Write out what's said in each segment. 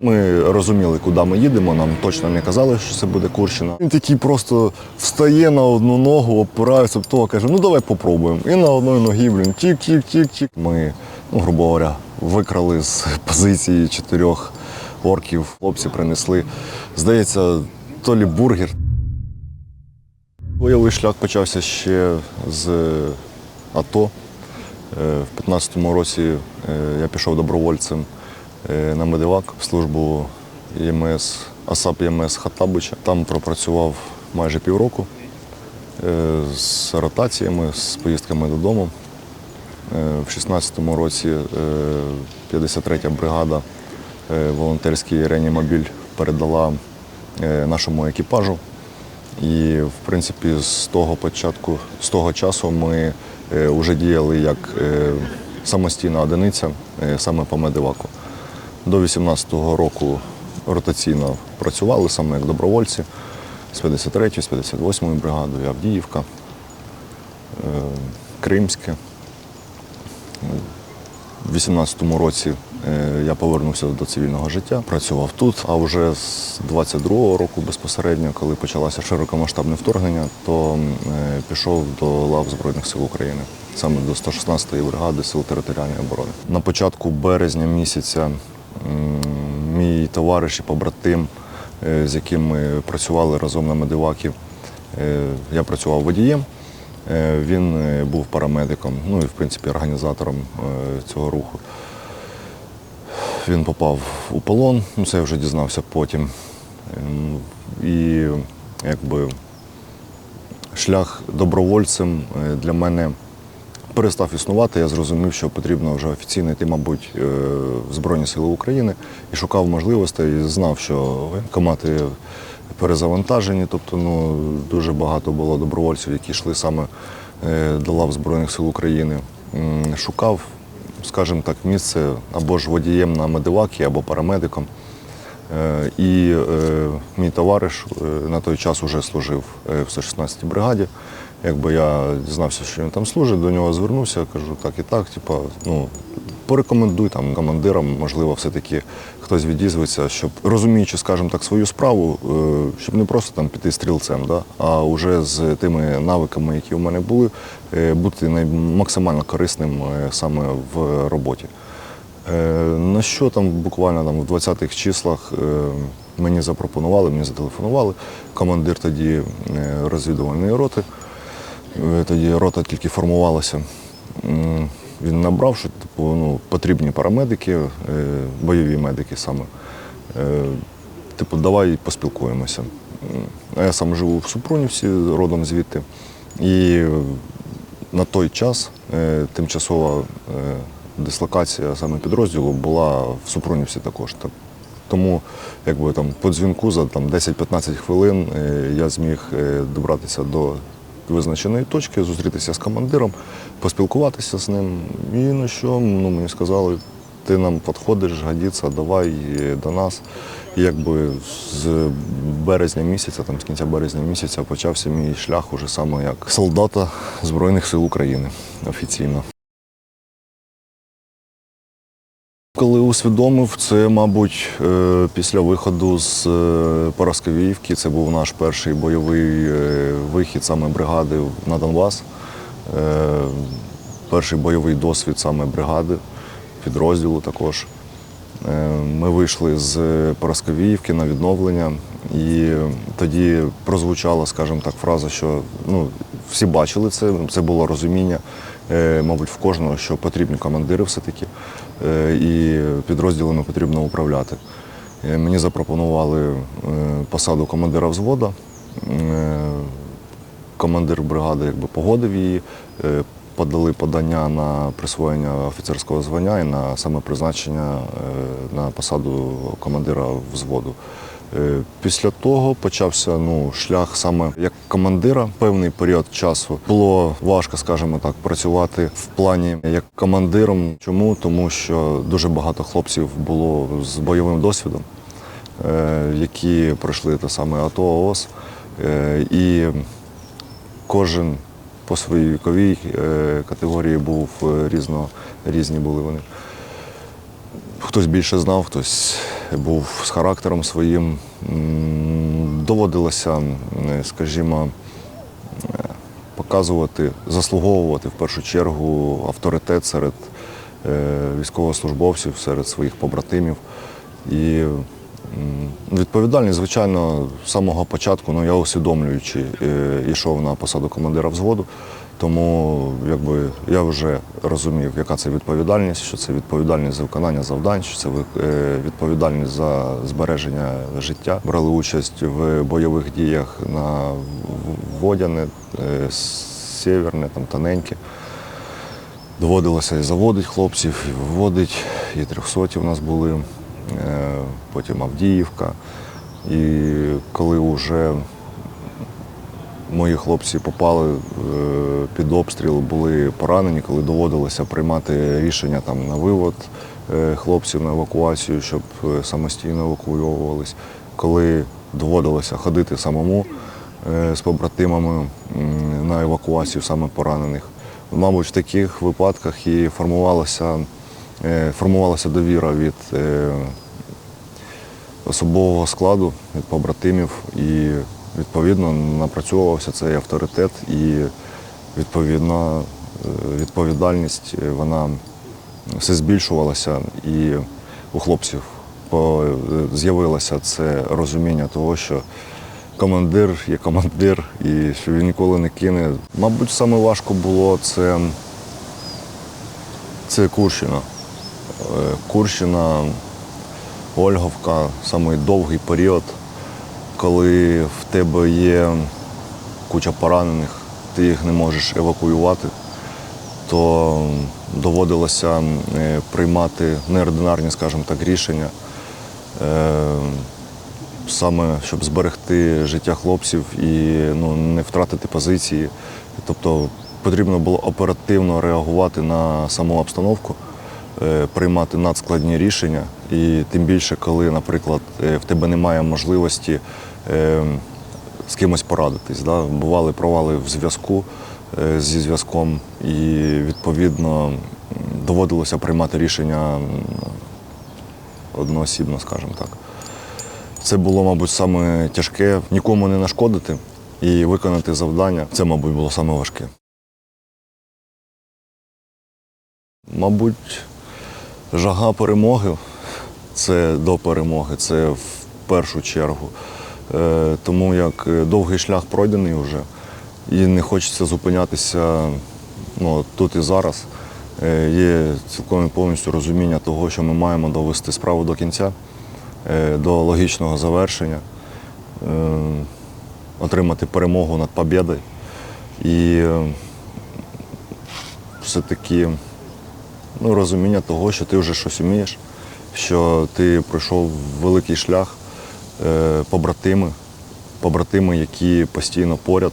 Ми розуміли, куди ми їдемо. Нам точно не казали, що це буде Курщина. Він такий просто встає на одну ногу, опирається в того, каже: ну давай попробуємо. І на одній ногі, блін, тік-тік-тік-тік. Ми, ну, грубо говоря, викрали з позиції чотирьох орків. Хлопці принесли. Здається, то лі бургер. Бойовий шлях почався ще з АТО. Е, В 15-му році е, я пішов добровольцем е, на Медивак в службу ЄМС, АСАП ЄМС Хаттабича. Там пропрацював майже півроку е, з ротаціями, з поїздками додому. Е, В 16-му році е, 53-я бригада е, волонтерський реанімобіль передала е, нашому екіпажу. І, в принципі, з того початку, з того часу ми вже діяли як е, самостійна одиниця е, саме по медиваку. До 18-го року ротаційно працювали саме як добровольці з 53-ї, з 58-ї бригадою, Авдіївка, е, Кримське. У 18-му році е, я повернувся до цивільного життя, працював тут. А вже з 22-го року безпосередньо, коли почалося широкомасштабне вторгнення, то е, пішов до лав Збройних сил України, саме до 116-ї бригади Сил територіальної оборони. На початку березня місяця мій товариш і побратим, е, з яким ми працювали разом на Медивакі, е, я працював водієм. Е, Він був парамедиком, ну і в принципі організатором цього руху. Він попав у полон, ну це я вже дізнався потім. Ем, І якби шлях добровольцем для мене перестав існувати. Я зрозумів, що потрібно вже офіційно йти, мабуть, е, в Збройні Сили України і шукав можливостей. І знав, що воєнкомати перезавантажені, тобто ну, дуже багато було добровольців, які йшли саме е, до лав Збройних сил України. Шукав, скажімо так, місце або ж водієм на медивакі, або парамедиком. Е, І е, мій товариш е, на той час вже служив е, в 116-й бригаді. Якби я дізнався, що він там служить, до нього звернувся, кажу, так і так, типа, ну, порекомендуй там командирам, можливо, все-таки хтось відізветься, щоб розуміючи, скажімо так, свою справу, е, щоб не просто там піти стрілцем, да, а вже з тими навиками, які у мене були, е, бути максимально корисним е, саме в роботі. На що там буквально там в 20-х числах мені запропонували, мені зателефонували. Командир тоді розвідувальної роти. Е, Тоді рота тільки формувалася. Він набрав, що типу, ну, потрібні парамедики, е, бойові медики саме. Е, Типу, давай поспілкуємося. А я сам живу в Супрунівці, родом звідти. І на той час тимчасова дислокація саме підрозділу була в Супрунівці також. Тому якби, там, по дзвінку за там, 10-15 хвилин я зміг добратися до визначеної точки, зустрітися з командиром, поспілкуватися з ним. І на що ну, мені сказали, ти нам підходиш, годиться, давай е, до нас. І якби з березня місяця, там з кінця березня місяця почався мій шлях уже саме як солдата Збройних сил України офіційно. Коли усвідомив, це, мабуть, е, після виходу з е, Парасковіївки. Це був наш перший бойовий е, вихід саме бригади на Донбас. Перший бойовий досвід саме бригади, підрозділу також. Ми вийшли з Парасковіївки на відновлення, і тоді прозвучала, скажімо так, фраза, що ну, всі бачили це, це було розуміння, мабуть, в кожного, що потрібні командири все-таки, і підрозділами потрібно управляти. Е, Мені запропонували е, посаду командира взвода. Е, Командир бригади якби, погодив її, е, подали подання на присвоєння офіцерського звання і на саме призначення е, на посаду командира взводу. Е, Після того почався ну, шлях саме як командира. Певний період часу було важко, скажімо так, працювати в плані як командиром. Чому? Тому що дуже багато хлопців було з бойовим досвідом, е, які пройшли те саме АТО, ООС. Е, І кожен по своїй віковій категорії був різно, різні були вони. Хтось більше знав, хтось був з характером своїм. Доводилося, скажімо, е, показувати, заслуговувати в першу чергу авторитет серед е, військовослужбовців, серед своїх побратимів. І відповідальність, звичайно, з самого початку, ну я усвідомлюючи, е, йшов на посаду командира взводу. Тому якби я вже розумів, яка це відповідальність, що це відповідальність за виконання завдань, що це е, відповідальність за збереження життя. Брали участь в бойових діях на Водяне, е, Сєверне, там Тоненьке. Доводилося і заводити хлопців, і виводити, і трьохсоті у нас були, е, потім Авдіївка. І коли вже мої хлопці попали е, під обстріл, були поранені, коли доводилося приймати рішення там, на вивод е, хлопців на евакуацію, щоб е, самостійно евакуйовувались. Коли доводилося ходити самому з побратимами на евакуацію саме поранених. Мабуть, в таких випадках і формувалася, формувалася довіра від особового складу, від побратимів, і відповідно напрацьовувався цей авторитет і відповідно е, відповідальність е, вона все збільшувалася, і у хлопців е, з'явилося це розуміння того, що командир є командир, і що він ніколи не кине. Мабуть, саме важко було це, це Курщина. Курщина, Ольговка, самий довгий період, коли в тебе є куча поранених, ти їх не можеш евакуювати, то доводилося е, приймати неординарні, скажімо так, рішення. Е, Саме щоб зберегти життя хлопців і ну, не втратити позиції. Тобто потрібно було оперативно реагувати на саму обстановку, е, приймати надскладні рішення. І тим більше, коли, наприклад, е, в тебе немає можливості е, з кимось порадитись. Да? Бували провали в зв'язку е, зі зв'язком, і відповідно доводилося приймати рішення одноосібно, скажімо так. Це було, мабуть, саме тяжке нікому не нашкодити і виконати завдання. Це, мабуть, було саме важке. Мабуть, жага перемоги це до перемоги, це в першу чергу. Е, Тому як е, довгий шлях пройдений вже, і не хочеться зупинятися ну, тут і зараз. Е, Є цілком повністю розуміння того, що ми маємо довести справу до кінця, до логічного завершення, отримати перемогу над побєдою. І все-таки ну, розуміння того, що ти вже щось вмієш, що ти пройшов великий шлях, е, побратими, побратими, які постійно поряд,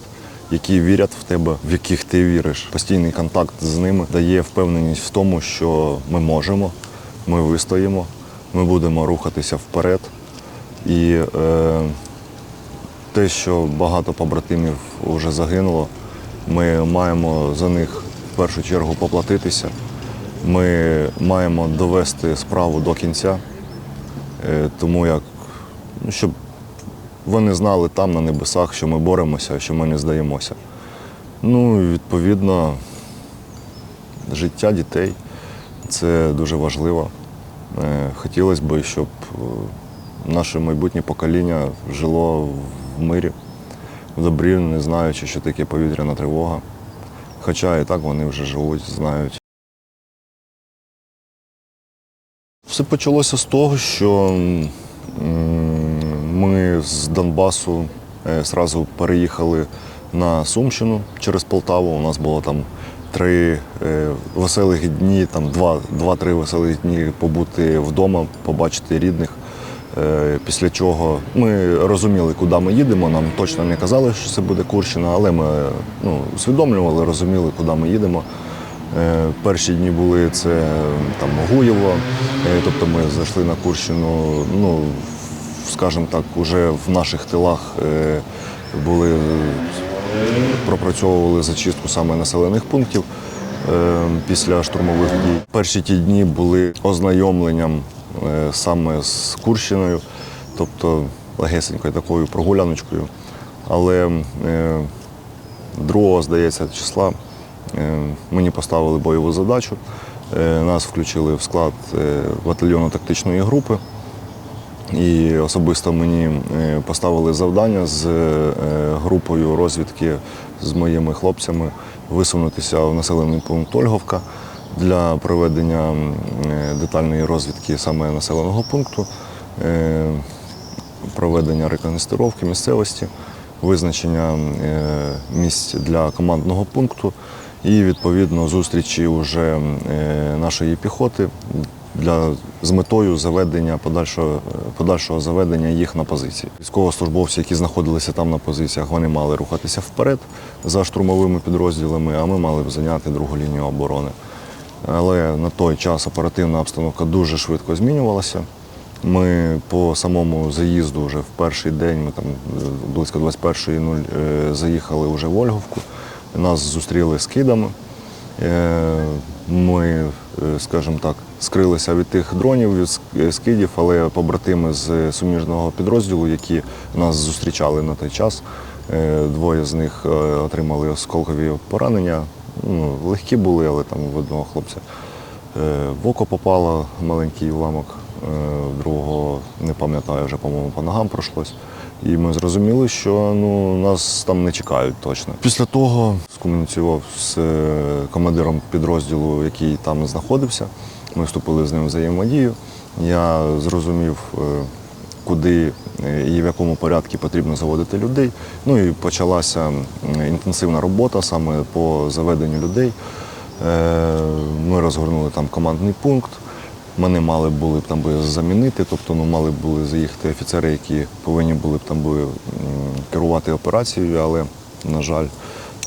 які вірять в тебе, в яких ти віриш. Постійний контакт з ними дає впевненість в тому, що ми можемо, ми вистоїмо, ми будемо рухатися вперед. І е, те, що багато побратимів вже загинуло, ми маємо за них в першу чергу поплатитися. Ми маємо довести справу до кінця, Е, тому як, ну, щоб вони знали там на небесах, що ми боремося, що ми не здаємося. Ну і відповідно, життя дітей це дуже важливо. Е, Хотілося б, щоб е, наше майбутнє покоління жило в мирі, в добрі, не знаючи, що таке повітряна тривога. Хоча і так вони вже живуть, знають. Все почалося з того, що ми з Донбасу е, зразу переїхали на Сумщину через Полтаву. У нас було там три е, веселих дні, там два- два-три веселих дні побути вдома, побачити рідних. Е, Після чого ми розуміли, куди ми їдемо. Нам точно не казали, що це буде Курщина, але ми ну, усвідомлювали, розуміли, куди ми їдемо. Е, Перші дні були це е, там Гуєво, е, тобто ми зайшли на Курщину, ну, скажімо так, уже в наших тилах були, пропрацьовували зачистку саме населених пунктів після штурмових дій. Перші ті дні були ознайомленням саме з Курщиною, тобто легесенькою такою прогуляночкою. Але 2, здається, числа мені поставили бойову задачу. Е, Нас включили в склад е, батальйону тактичної групи. І особисто мені е, поставили завдання з е, групою розвідки з моїми хлопцями висунутися в населений пункт Ольговка для проведення е, детальної розвідки саме населеного пункту, е, проведення реконстрировки місцевості, визначення е, місць для командного пункту і відповідно зустрічі вже е, нашої піхоти для з метою заведення подальшого, подальшого заведення їх на позиції. Військовослужбовці, які знаходилися там на позиціях, вони мали рухатися вперед за штурмовими підрозділами, а ми мали б зайняти другу лінію оборони. Але на той час оперативна обстановка дуже швидко змінювалася. Ми по самому заїзду вже в перший день, ми там е, близько 21.00 е, заїхали вже в Ольговку. Нас зустріли скидами. Е, Ми, е, скажімо так, скрилися від тих дронів, від скидів, але побратими з суміжного підрозділу, які нас зустрічали на той час, е, двоє з них е, отримали осколкові поранення. Ну, легкі були, але там в одного хлопця е, в око попало маленький уламок, е, другого не пам'ятаю, вже, по-моєму, по ногам пройшлось. І ми зрозуміли, що ну, нас там не чекають точно. Після того скомуніцював з е, командиром підрозділу, який там знаходився. Ми вступили з ним в взаємодію. Я зрозумів, е, куди е, і в якому порядку потрібно заводити людей. Ну і почалася інтенсивна робота саме по заведенню людей. Ми розгорнули там командний пункт. Мене мали були б там би замінити, тобто ну, мали б були заїхати офіцери, які повинні були б там би керувати операцією, але, на жаль,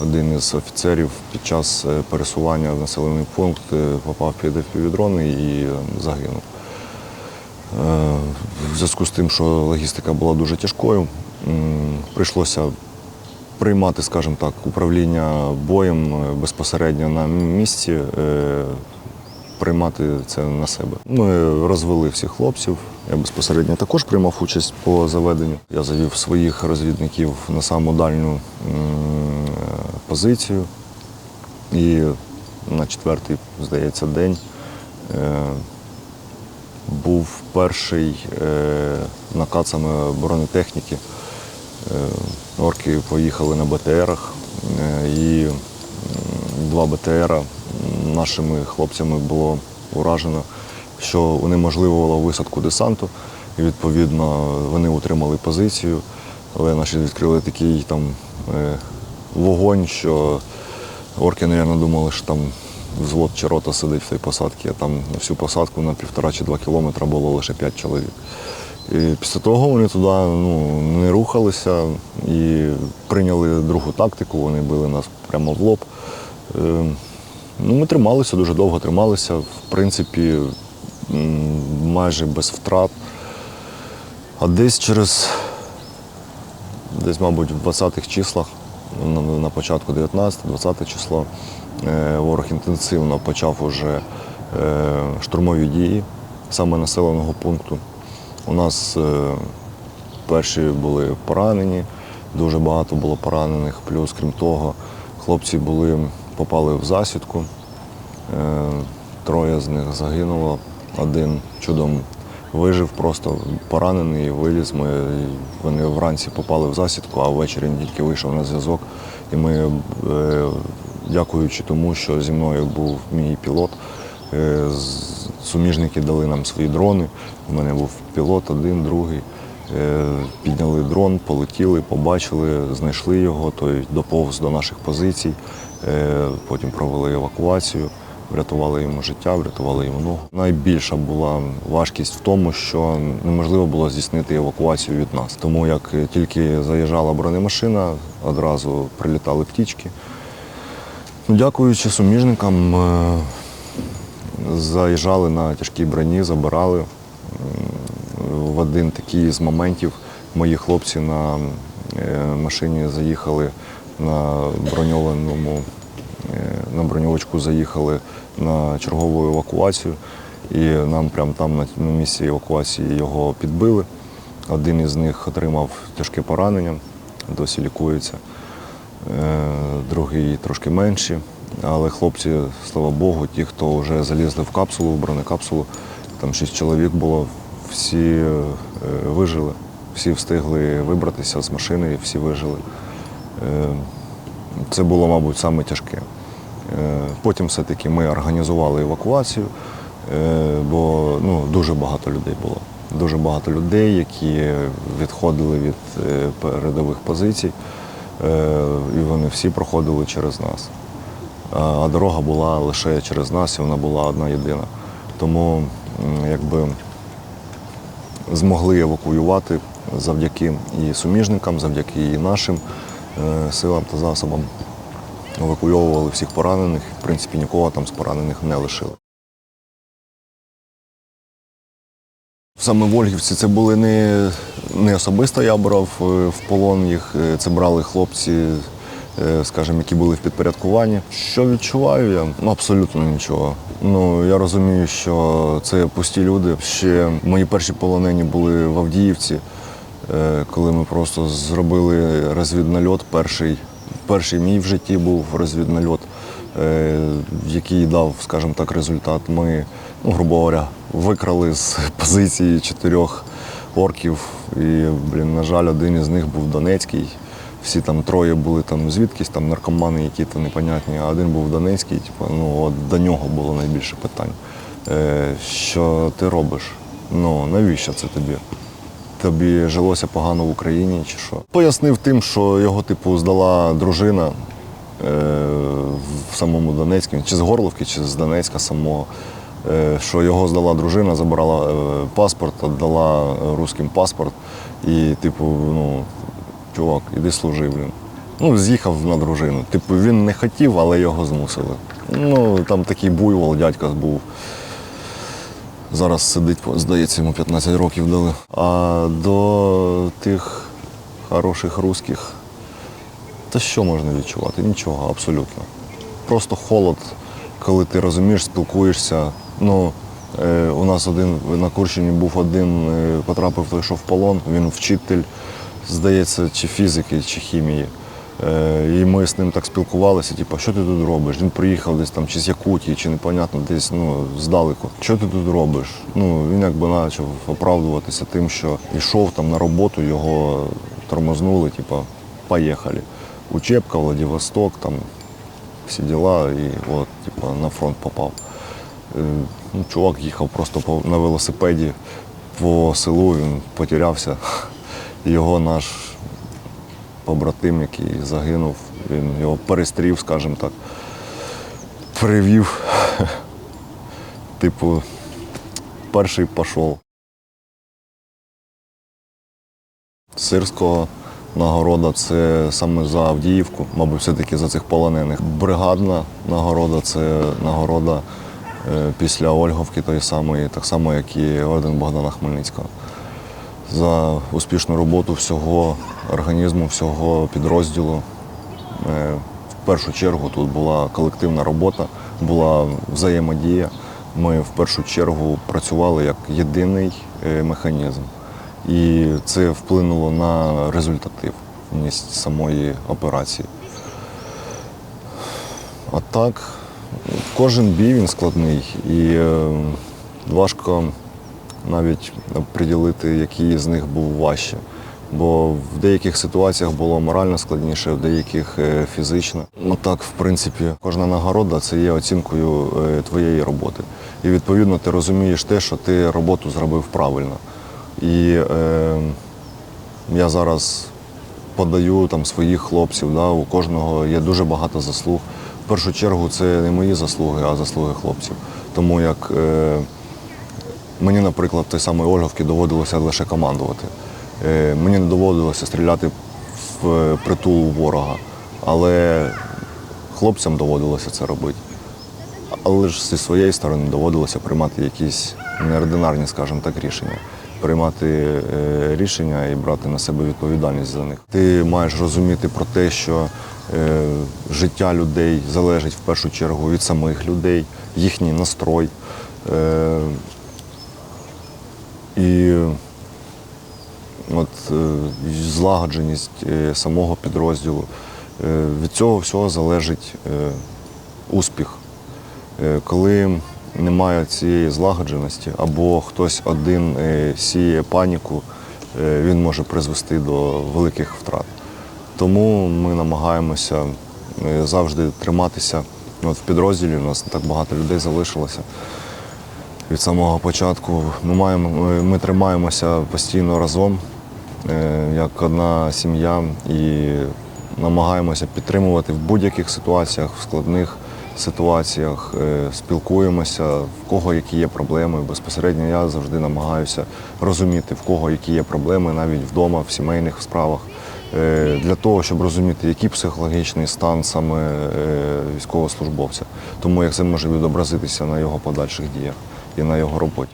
один із офіцерів під час е, пересування в населений пункт е, попав під FPV-дрони і е, загинув. В зв'язку з тим, що логістика була дуже тяжкою, прийшлося приймати, скажімо так, управління боєм безпосередньо на місці, приймати це на себе. Ми розвели всіх хлопців. Я безпосередньо також приймав участь по заведенню. Я завів своїх розвідників на саму дальню позицію. І на четвертий, здається, день е, був перший е, накат бронетехніки. Е, Орки поїхали на БТРах і два БТРа нашими хлопцями було уражено, що унеможливувало висадку десанту. І відповідно вони утримали позицію, але наші відкрили такий там е, вогонь, що орки, мабуть, думали, що там взвод чи рота сидить в тій посадці, а там на всю посадку на півтора чи два кілометри було лише п'ять чоловік. І після того вони туди ну, не рухалися і прийняли другу тактику, вони били нас прямо в лоб. Ну, ми трималися, дуже довго трималися, в принципі, майже без втрат. А десь через, десь, мабуть, в 20-х числах, на, на початку 19-20 число, е, ворог інтенсивно почав уже е, штурмові дії саме населеного пункту. У нас е, перші були поранені, дуже багато було поранених. Плюс, крім того, хлопці були, попали в засідку. Е, Троє з них загинуло. Один чудом вижив, просто поранений і виліз. Ми, вони вранці попали в засідку, а ввечері він тільки вийшов на зв'язок. І ми, е, дякуючи тому, що зі мною був мій пілот, е, суміжники дали нам свої дрони. У мене був пілот, один, другий. Підняли дрон, полетіли, побачили, знайшли його, той доповз до наших позицій. Е, Потім провели евакуацію, врятували йому життя, врятували йому ногу. Найбільша була важкість в тому, що неможливо було здійснити евакуацію від нас. Тому як тільки заїжджала бронемашина, одразу прилітали птічки. Ну, Дякуючи суміжникам, е, заїжджали на тяжкій броні, забирали. В один такий з моментів мої хлопці на е, машині заїхали на броньованому, е, на броньовочку заїхали на чергову евакуацію. І нам прямо там на, місці евакуації його підбили. Один із них отримав тяжке поранення, досі лікується. Е, Другий трошки менші. Але хлопці, слава Богу, ті, хто вже залізли в капсулу, в бронекапсулу, там шість чоловік було, всі е, вижили, всі встигли вибратися з машини, всі вижили. Е, Це було, мабуть, саме тяжке. Е, Потім все-таки ми організували евакуацію, е, бо ну, дуже багато людей було. Дуже багато людей, які відходили від передових позицій, і вони всі проходили через нас. А дорога була лише через нас, і вона була одна єдина. Тому якби змогли евакуювати завдяки і суміжникам, завдяки і нашим силам та засобам. Евакуйовували всіх поранених, в принципі, нікого там з поранених не лишили. Саме в Ольгівці це були не, не особисто я брав е, в полон їх, е, це брали хлопці, е, скажімо, які були в підпорядкуванні. Що відчуваю я? Ну, абсолютно нічого. Ну, я розумію, що це пусті люди. Ще мої перші полонені були в Авдіївці, е, коли ми просто зробили розвіднальот. Перший, перший мій в житті був розвіднальот, е, який дав, скажімо так, результат. Ми, ну, грубо говоря, викрали з позиції чотирьох орків. І, блін, на жаль, один із них був Донецький. Всі там троє були там звідкись, там наркомани які-то непонятні, а один був Донецький, типу, ну от до нього було найбільше питань. Е, що ти робиш? Ну, навіщо це тобі? Тобі жилося погано в Україні чи що? Пояснив тим, що його, типу, здала дружина е, в самому Донецьку, чи з Горловки, чи з Донецька самого. Е, що його здала дружина, забрала е, паспорт, віддала русським паспорт. І, типу, ну, чувак, іди служи, блін. Ну, з'їхав на дружину. Типу, він не хотів, але його змусили. Ну, там такий буйвол дядька був. Зараз сидить, здається, йому 15 років дали. А до тих хороших русських, та що можна відчувати? Нічого, абсолютно. Просто холод, коли ти розумієш, спілкуєшся. Ну, е, у нас один на Курщині був один, е, потрапив той, що в полон, він вчитель, здається, чи фізики, чи хімії. Е, і ми з ним так спілкувалися, типу, що ти тут робиш? Він приїхав десь там чи з Якутії, чи непонятно, десь ну, здалеку. Що ти тут робиш? Ну, він якби почав оправдуватися тим, що йшов там на роботу, його тормознули, типу, поїхали. Учебка, Владивосток, там всі діла, і от, типу, на фронт попав. Е, Ну, чувак їхав просто на велосипеді по селу, він потерявся. Його наш побратим, який загинув, він його перестрів, скажімо так, привів. Типу, перший пішов. Сирського нагорода це саме за Авдіївку, мабуть, все-таки за цих полонених. Бригадна нагорода це нагорода е, після Ольговки тої самої, так само, як і орден Богдана Хмельницького. За успішну роботу всього організму, всього підрозділу. Е, В першу чергу тут була колективна робота, була взаємодія. Ми в першу чергу працювали як єдиний е, механізм. І це вплинуло на результативність самої операції. А так, кожен бій він складний і е, важко навіть приділити, який з них був важче. Бо в деяких ситуаціях було морально складніше, в деяких е, фізично. Ну так, в принципі, кожна нагорода це є оцінкою е, твоєї роботи. І відповідно ти розумієш те, що ти роботу зробив правильно. І е, я зараз подаю там своїх хлопців, да, у кожного є дуже багато заслуг. В першу чергу це не мої заслуги, а заслуги хлопців. Тому як е, мені, наприклад, в той самої Ольговки доводилося лише командувати. Е, мені не доводилося стріляти в притул ворога, але хлопцям доводилося це робити. Але ж зі своєї сторони доводилося приймати якісь неординарні, скажімо так, рішення. Приймати е, рішення і брати на себе відповідальність за них. Ти маєш розуміти про те, що е, життя людей залежить в першу чергу від самих людей, їхній настрой. І от е, злагодженість е, самого підрозділу. Е, Від цього всього залежить успіх. Коли немає цієї злагодженості, або хтось один сіє паніку, він може призвести до великих втрат. Тому ми намагаємося завжди триматися. От в підрозділі у нас не так багато людей залишилося від самого початку. Ми, маємо, ми, тримаємося постійно разом, е, як одна сім'я, і намагаємося підтримувати в будь-яких ситуаціях, в складних ситуаціях, е, спілкуємося, в кого які є проблеми. Безпосередньо я завжди намагаюся розуміти, в кого які є проблеми, навіть вдома, в сімейних справах. е, Для того, щоб розуміти, який психологічний стан саме військовослужбовця, тому як це може відобразитися на його подальших діях і на його роботі.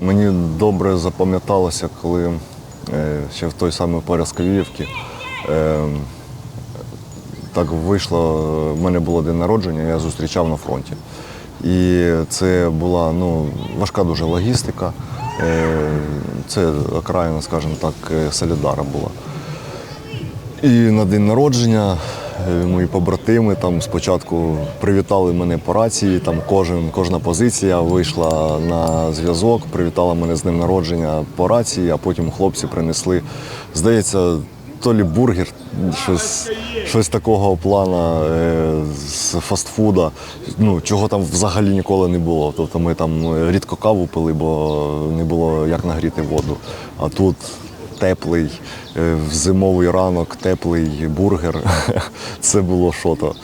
Мені добре запам'яталося, коли е, ще в той самий Парасковіївці е, так вийшло, в мене було день народження, я зустрічав на фронті. І це була ну, важка дуже логістика. Е, Це окраїна, скажімо так, Солідара була. І на день народження мої побратими там спочатку привітали мене по рації. Там кожен, кожна позиція вийшла на зв'язок, привітала мене з днем народження по рації, а потім хлопці принесли, здається, то лі бургер, щось, щось такого плана е, з фастфуда, ну, чого там взагалі ніколи не було. Тобто ми там рідко каву пили, бо не було як нагріти воду. А тут теплий е, в зимовий ранок, теплий бургер. Це було шото.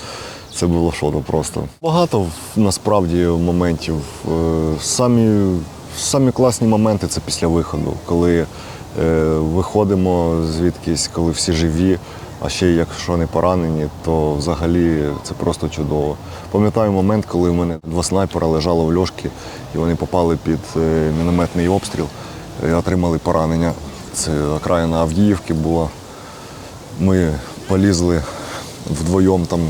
Це було шото просто. Багато насправді моментів. Е, Самі, самі класні моменти це після виходу, коли е, виходимо звідкись, коли всі живі. А ще якщо не поранені, то взагалі це просто чудово. Пам'ятаю момент, коли в мене два снайпера лежали в льошки, і вони попали під мінометний обстріл і отримали поранення. Це окраїна Авдіївки була. Ми полізли вдвоєм там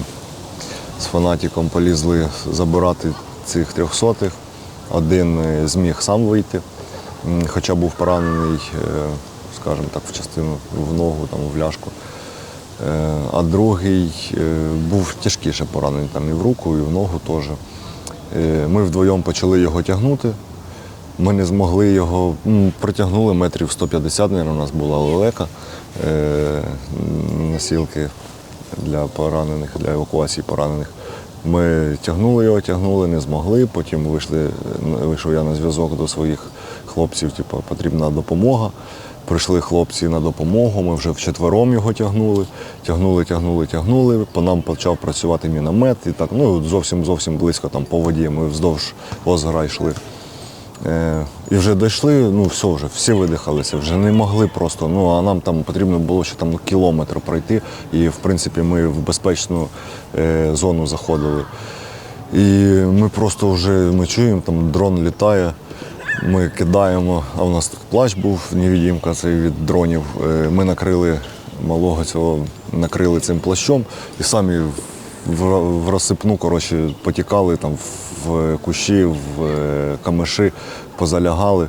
з фанатиком полізли забирати цих трьохсотих. Один е, зміг сам вийти, хоча був поранений, е, скажімо так, в частину в ногу, там, в ляшку. Е, А другий був тяжкіше поранений там і в руку, і в ногу теж. Ми вдвоєм почали його тягнути. Ми не змогли його, протягнули метрів 150, мабуть, у нас була лелека, е, носілки для поранених, для евакуації поранених. Ми тягнули його, тягнули, не змогли. Потім вийшли, вийшов я на зв'язок до своїх хлопців, типу, потрібна допомога. Прийшли хлопці на допомогу, ми вже вчетвером його тягнули, тягнули, тягнули, тягнули. По нам почав працювати міномет. І так, ну зовсім зовсім близько там по воді. Ми вздовж озера йшли. Е, і вже дійшли, ну все вже, всі видихалися, вже не могли просто. Ну а нам там потрібно було ще там кілометр пройти. І в принципі ми в безпечну е, зону заходили. І ми просто вже ми чуємо, там дрон літає. Ми кидаємо, а у нас тут плащ був, невідімка це від дронів. Е, Ми накрили малого цього, накрили цим плащом і самі в, в розсипну коротше, потікали там в кущі, в е, камиші, позалягали.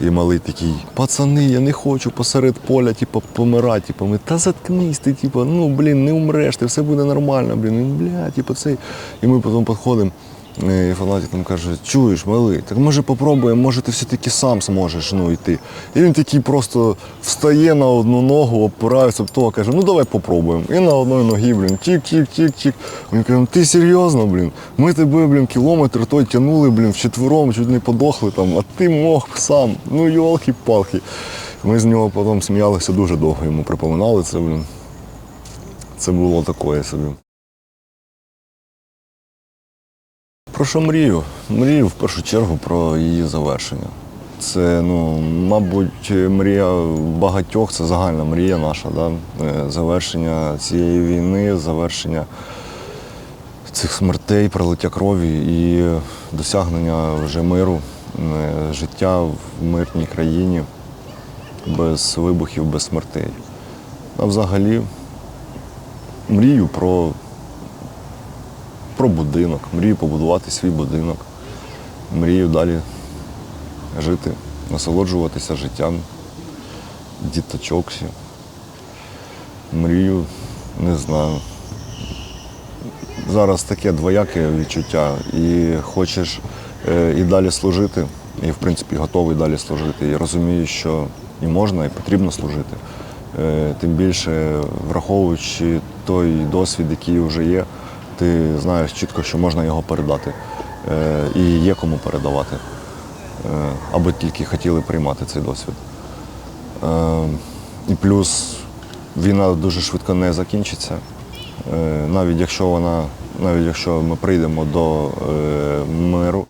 І малий такий, пацани, я не хочу посеред поля, типу, помирати. Типу, ми, та заткнись, ти, типу, ну блін, не умреш, ти все буде нормально, блін, він, бля, типу, це. І ми потім підходимо. Е, І фанатик там каже, чуєш, малий, так може попробуємо, може ти все-таки сам зможеш ну, йти. І він такий просто встає на одну ногу, опирається об того, каже, ну давай попробуємо. І на одній ногі, блін, тік-тік-тік-тік. Він каже, «Ну, ти серйозно, блін? Ми тебе, блін, кілометр той тягнули, блін, вчетвером, чуть не подохли там, а ти мог сам. Ну, йолки-палки. Ми з нього потім сміялися дуже довго, йому припоминали це, блін. Це було таке собі. Про що мрію? Мрію в першу чергу про її завершення. Це, ну, мабуть, мрія багатьох, це загальна мрія наша, да? Е, завершення цієї війни, завершення цих смертей, пролиття крові і досягнення вже миру, е, життя в мирній країні без вибухів, без смертей. А взагалі мрію про про будинок, мрію побудувати свій будинок, мрію далі жити, насолоджуватися життям, діточок. Мрію, не знаю. Зараз таке двояке відчуття. І хочеш е, і далі служити, і в принципі готовий далі служити. І розумію, що і можна, і потрібно служити. Е, Тим більше, враховуючи той досвід, який вже є, ти знаєш чітко, що можна його передати. Е, І є кому передавати. Е, Аби тільки хотіли приймати цей досвід. Е, І плюс війна дуже швидко не закінчиться. Навіть якщо вона, навіть якщо ми прийдемо до миру,